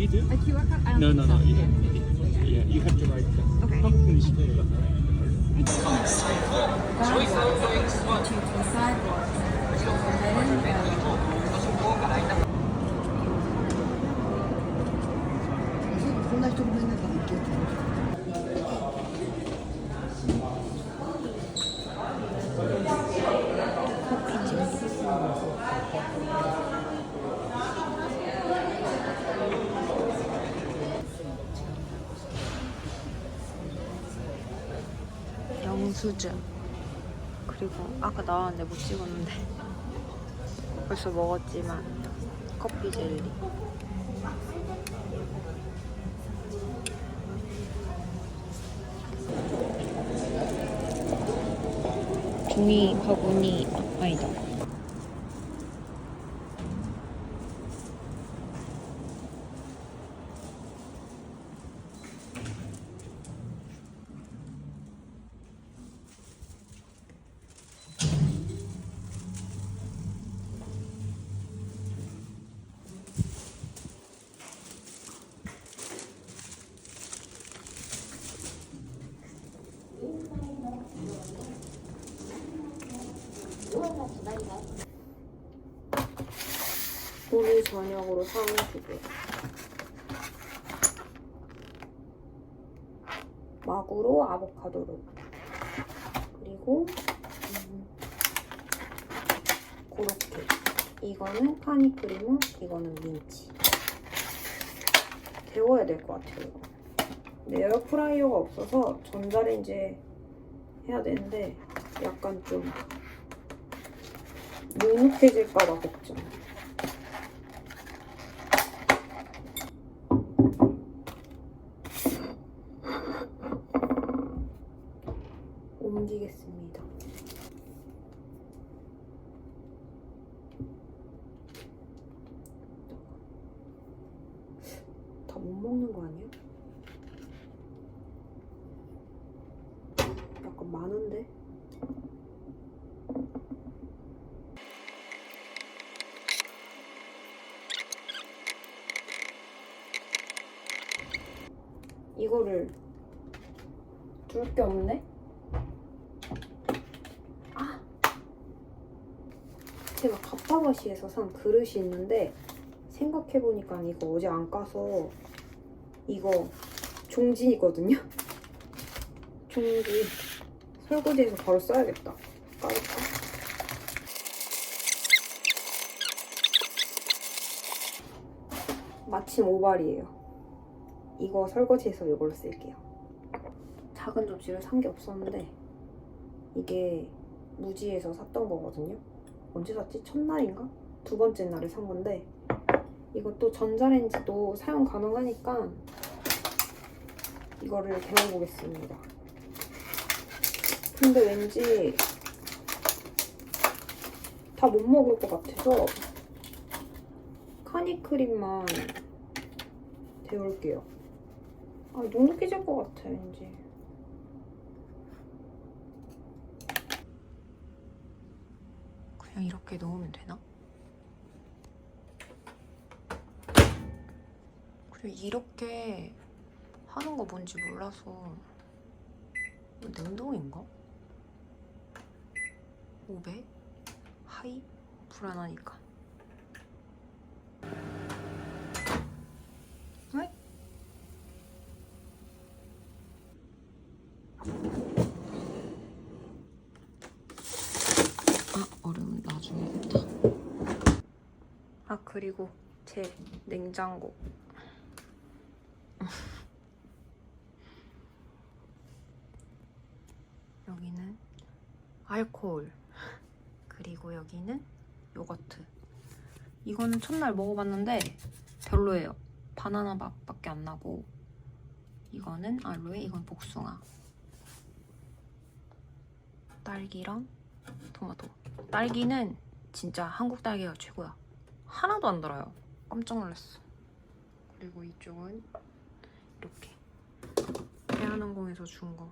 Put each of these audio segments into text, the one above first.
You do? A QR code? I don't No, no, no. You don't. Yeah, you have to write that. Okay. We spell it? to the sidewalk. And then, そんな人ごめんなさい行け「영 수증 그리고 아까 나왔는데 못 찍었는데 벌써 먹었지만 커피 젤리. 종이 바구니 아니다 오늘 저녁으로 두개 마구로 아보카도로. 그리고 음, 고로케 이거는 카니크리무 이거는 민치. 데워야 될 것 같아요 근데 에어프라이어가 없어서 전자레인지에 해야 되는데 약간 좀 눅눅해질까봐 걱정 옮기겠습니다. 다 못 먹는 거 아니야? 약간 많은데? 이거를 둘 게 없네? 제가 갑바바시에서 산 그릇이 있는데 생각해보니까 이거 어제 안 까서 이거 종진이거든요? 종진 설거지해서 바로 써야겠다 까볼까? 마침 오발이에요 이거 설거지해서 이걸로 쓸게요 작은 접시를 산 게 없었는데 이게 무지에서 샀던 거거든요 언제 샀지? 첫날인가? 두 번째 날에 산 건데 이것도 전자레인지도 사용 가능하니까 이거를 데워보겠습니다. 근데 왠지 다 못 먹을 것 같아서 카니크림만 데울게요. 아, 눅눅해질 것 같아, 왠지. 그냥 이렇게 넣으면 되나? 그리고 이렇게 하는 거 뭔지 몰라서 이거 냉동인가? 500? 하이? 불안하니까 왜? 아 얼음 놔줘야겠다 아 그리고 제 냉장고 여기는 알코올 그리고 여기는 요거트. 이거는 첫날 먹어봤는데 별로예요. 바나나 맛밖에 안 나고 이거는 알로에 이건 복숭아. 딸기랑 토마토. 딸기는 진짜 한국 딸기가 최고야. 하나도 안 달아요. 깜짝 놀랐어. 그리고 이쪽은 이렇게. 대한항공에서 준 거.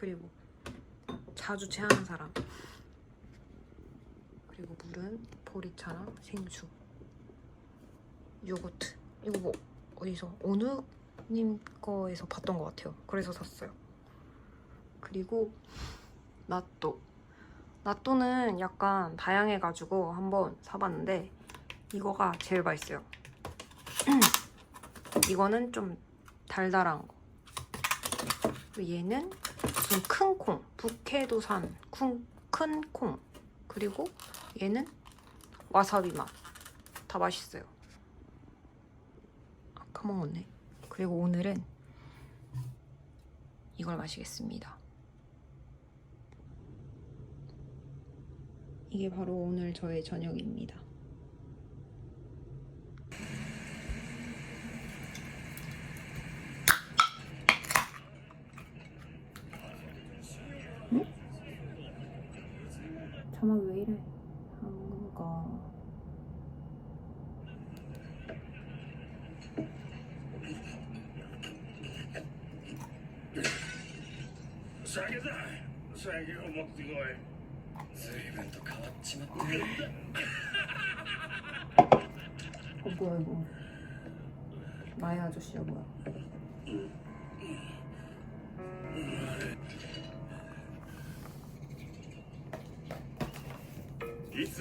그리고 자주 체하는 사람. 그리고 물은 보리차랑 생수, 요거트. 이거 뭐 어디서 어느 님 거에서 봤던 것 같아요. 그래서 샀어요. 그리고 나또. 나또는 약간 다양해가지고 한번 사봤는데 이거가 제일 맛있어요. 이거는 좀 달달한 거. 얘는 무슨 큰 콩, 북해도산 큰 콩. 그리고 얘는 와사비 맛. 다 맛있어요. 아, 까 먹었네. 그리고 오늘은 이걸 마시겠습니다. 이게 바로 오늘 저의 저녁입니다. 자막 왜 이래? 한국어. 酒だ酒を持ってこい随分と変わっちまってる 어 뭐야 이거? 나의 아저씨야 뭐야?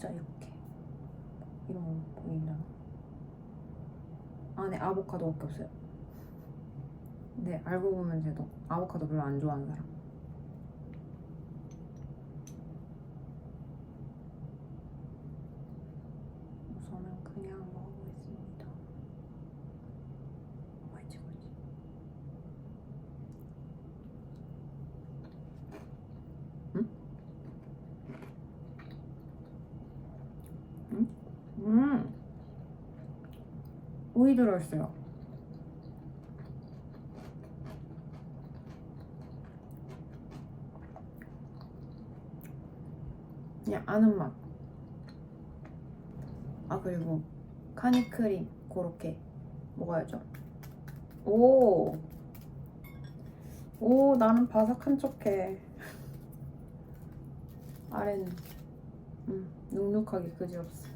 진짜 이렇게. 이런 거 보이나 안에 아보카도밖에 없어요. 근데 알고 보면 쟤도 아보카도 별로 안 좋아하는 사람 우선은 그냥 먹어보겠습니다. 많이 찍었지. 응? 응? 음! 오이 들어있어요. 그냥 아는 맛. 아 그리고 카니 크림 그렇게 먹어야죠. 오, 오 나는 바삭한 척해. 아래는 음, 눅눅하게 그지없어.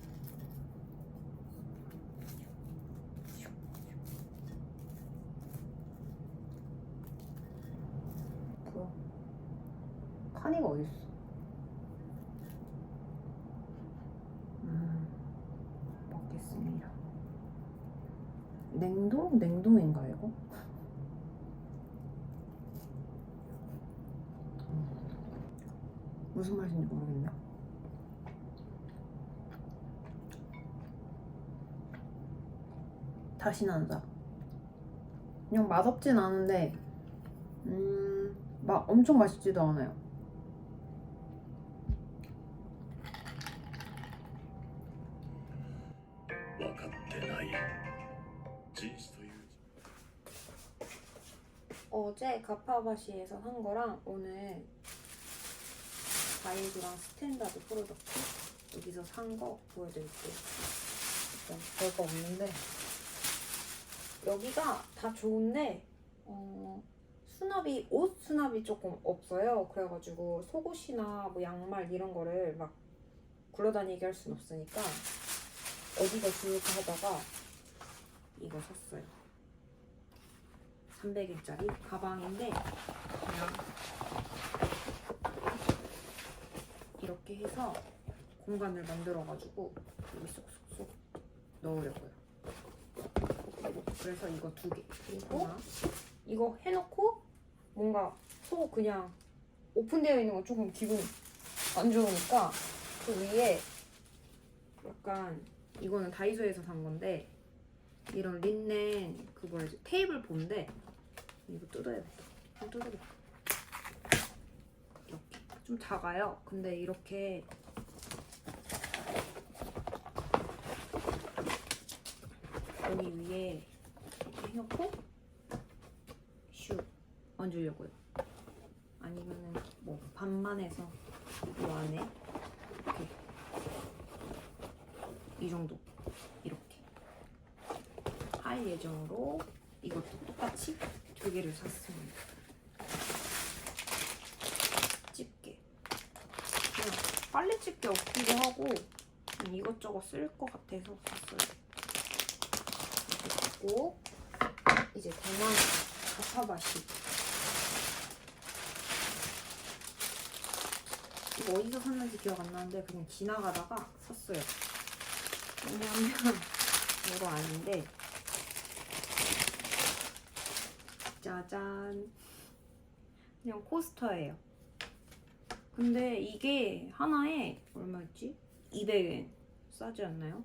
뭐야? 카니가 어딨어? 음. 먹겠습니다. 냉동? 냉동인가 이거? 음. 무슨 맛인지 모르겠네. 다시 난다. 그냥 맛없진 않은데, 음, 막 엄청 맛있지도 않아요. 뭐지? 어제 가파바시에서 산 거랑 오늘 바이브랑 스탠다드 프로덕트 여기서 산 거 보여드릴게요. 어, 별거 없는데 여기가 다 좋은데 어, 수납이 옷 수납이 조금 없어요. 그래가지고 속옷이나 뭐 양말 이런 거를 막 굴러다니게 할 순 없으니까 어디가 좋을까 하다가 이거 샀어요. 300일짜리 가방인데 그냥 이렇게 해서 공간을 만들어가지고 여기 쏙쏙쏙 넣으려고요. 그래서 이거 두 개. 그리고 이거 해놓고 뭔가 속 그냥 오픈되어 있는 건 조금 기분 안 좋으니까 그 위에 약간 이거는 다이소에서 산 건데 이런 린넨 그 뭐라 테이블 본데 이거 뜯어야겠다. 좀 뜯어볼까? 이렇게 좀 작아요. 근데 이렇게 여기 위에 이렇게 해놓고 슉 얹으려고요. 아니면은 뭐 반만 해서 이 뭐 안에 이렇게 이 정도 할 예정으로 이것도 똑같이 두 개를 샀습니다. 집게 빨리 집게 없기도 하고 이것저것 쓸 것 같아서 샀어요. 샀고 이제 대만 가파바시 이거 어디서 샀는지 기억 안 나는데 그냥 지나가다가 샀어요. 왜냐하면 이거 아닌데 짜잔. 그냥 코스터예요. 근데 이게 하나에 얼마였지? 200엔. 싸지 않나요?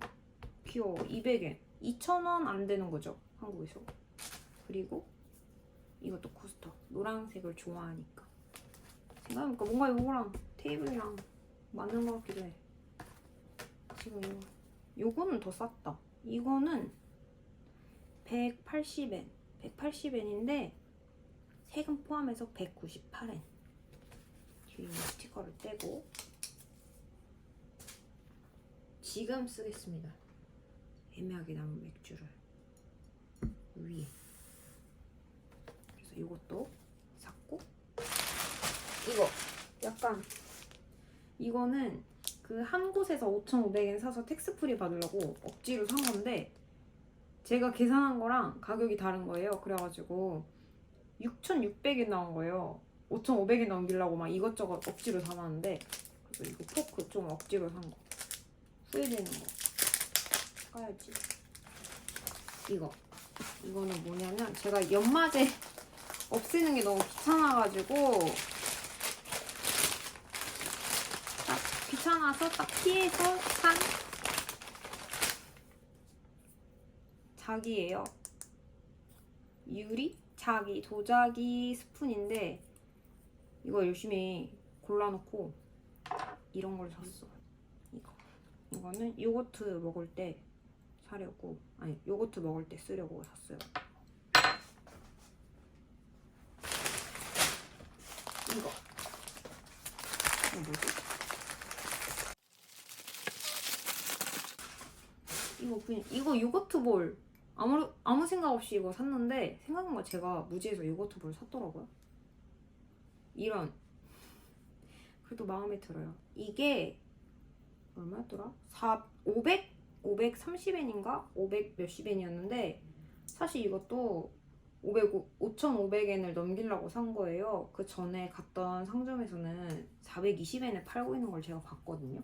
귀여워. 200엔. 2,000원 안 되는 거죠 한국에서. 그리고 이것도 코스터. 노란색을 좋아하니까. 생각해보니까 뭔가 이거랑 테이블이랑 맞는 것 같기도 해. 지금 이거. 요거는 더 쌌다. 이거는 180엔. 180엔인데 세금 포함해서 198엔. 뒤에 스티커를 떼고 지금 쓰겠습니다. 애매하게 남은 맥주를 위에. 그래서 이것도 샀고 이거. 약간 이거는 그 한 곳에서 5,500엔 사서 텍스프리 받으려고 억지로 산 건데 제가 계산한 거랑 가격이 다른 거예요. 그래가지고 6,600엔 나온 거예요. 5,500엔 넘기려고 막 이것저것 억지로 담았는데 그래서 이거 포크 좀 억지로 산 거. 후회되는 거. 사야지. 이거. 이거는 뭐냐면 제가 연마제 없애는 게 너무 귀찮아가지고 딱 귀찮아서 딱 피해서 산 자기예요. 유리 자기 도자기 스푼인데 이거 열심히 골라놓고 이런 걸 샀어. 이거 이거는 요거트 먹을 때 사려고 아니 요거트 먹을 때 쓰려고 샀어요. 이거 이거 뭐지? 이거 그냥 이거 요거트 볼 아무 아무 생각 없이 이거 샀는데 생각보다 제가 무지에서 요거트 볼 샀더라고요. 이런 그래도 마음에 들어요. 이게 얼마였더라? 4 500 530엔인가 500 몇십 엔이었는데 사실 이것도 500 5,500엔을 넘기려고 산 거예요. 그 전에 갔던 상점에서는 420엔에 팔고 있는 걸 제가 봤거든요.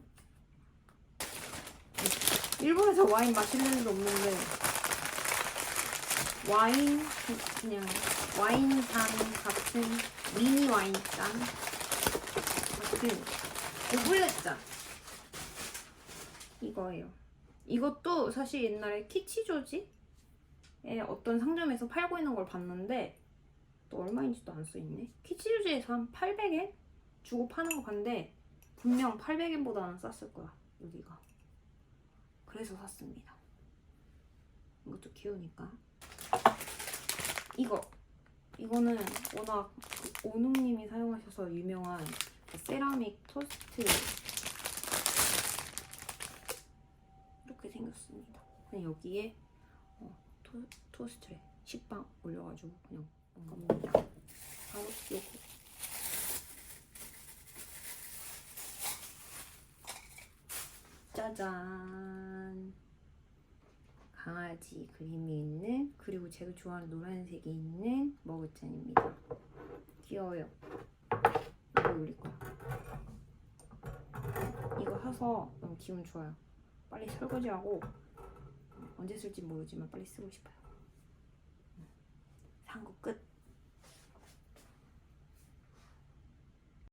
일본에서 와인 마시는 일도 없는데 와인 그- 그냥 와인잔 같은 미니 와인잔 같은 고블렛잔 이거예요. 이것도 사실 옛날에 키치조지에 어떤 상점에서 팔고 있는 걸 봤는데 또 얼마인지도 안 써있네. 키치조지에서 한 800엔 주고 파는 거 봤는데 분명 800엔보다는 쌌을 거야 여기가. 그래서 샀습니다. 이것도 귀여우니까. 이거. 이거는 워낙 그 오누님이 사용하셔서 유명한 그 세라믹 토스트 이렇게 생겼습니다. 그냥 여기에 어, 토, 토스트에 식빵 올려가지고 그냥 먹는 겁니다. 바로 요거. 짜잔. 강아지 그림이 있는 그리고 제가 좋아하는 노란색이 있는 머그잔입니다. 귀여워요. 이거 우리 거야. 이거 사서 너무 기분 좋아요. 빨리 설거지하고 언제 쓸지 모르지만 빨리 쓰고 싶어요. 산 거 끝.